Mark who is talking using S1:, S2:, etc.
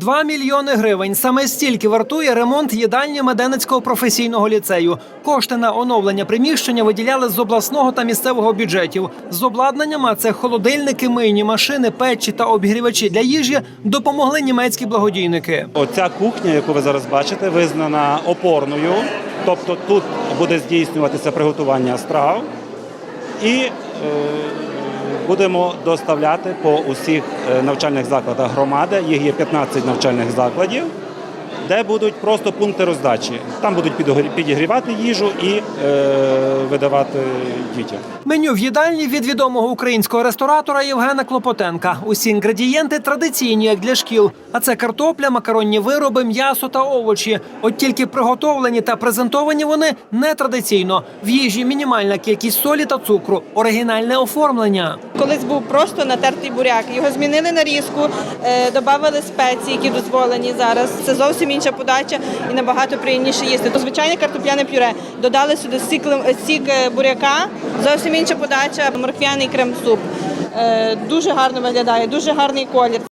S1: 2 мільйони гривень. Саме стільки вартує ремонт їдальні Меденецького професійного ліцею. Кошти на оновлення приміщення виділяли з обласного та місцевого бюджетів. З обладнанням, а це холодильники, мийні машини, печі та обігрівачі для їжі, допомогли німецькі благодійники.
S2: Оця кухня, яку ви зараз бачите, визнана опорною. Тобто тут буде здійснюватися приготування страв і е, будемо доставляти по усіх е, навчальних закладах громади. Їх є 15 навчальних закладів, де будуть просто пункти роздачі. Там будуть підігрівати їжу і е, видавати дітям.
S1: Меню в їдальні від відомого українського ресторатора Євгена Клопотенка. Усі інгредієнти традиційні, як для шкіл. А це картопля, макаронні вироби, м'ясо та овочі. От тільки приготовлені та презентовані вони нетрадиційно. В їжі мінімальна кількість солі та цукру, оригінальне оформлення.
S3: Колись був просто натертий буряк. Його змінили на різку, е, додали спеції, які дозволені зараз. Це зовсім інша подача і набагато приємніше їсти. То звичайне картопляне пюре. Додали сюди сік, сік е, буряка, зовсім інша подача, морквяний крем-суп. Е, Дуже гарно виглядає, дуже гарний колір.